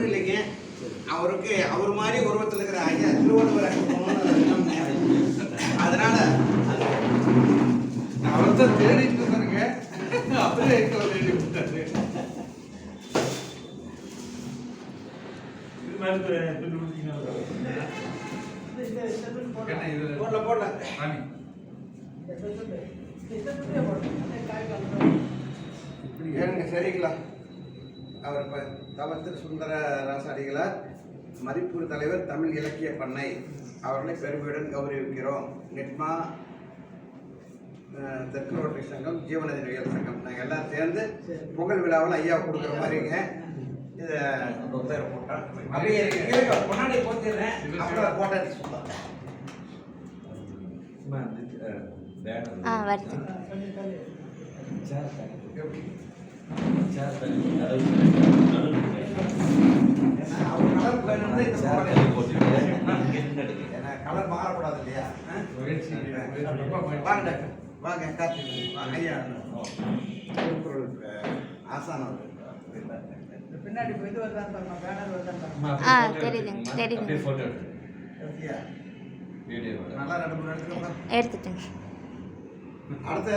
ஒன்றும் இல்லைங்க. அவருக்கு அவர் மாதிரி உருவத்தில் இருக்கிற ஐயா திருவள்ளுவர். அதனால அவர் தான் தேடிட்டு இருந்தாருங்க அப்படியே போடல போடல சரிங்களா? அவர் இப்போ தவத்திரு சுந்தர ராசாடிகளார் மதிப்பூர் தலைவர் தமிழ் இலக்கிய பண்ணை. அவர்களை பெருமையுடன் கௌரவிக்கிறோம். நெட்மா தெற்கு ரோட்டரி சங்கம் ஜீவநதி நடிகர் சங்கம். நாங்கள் எல்லாம் சேர்ந்து பொங்கல் விழாவில் ஐயா கொடுக்குற மாதிரிங்க. இதை போட்டோம் அப்படியே முன்னாடி போட்டுறேன் அப்புறம் ஆ வருது இந்த ஏன்னா கலர் மாறக்கூடாது இல்லையா. வாங்க டாக்டர் வாங்க வாங்க ஐயா. ஆசான் அவர் பின்னாடி இது வருதான் பாருங்க பேனர் வருதான் ஆ, தெரியுதுங்க. நல்லா ரெண்டு மூணு எடுத்துட்டேங்க. அடுத்த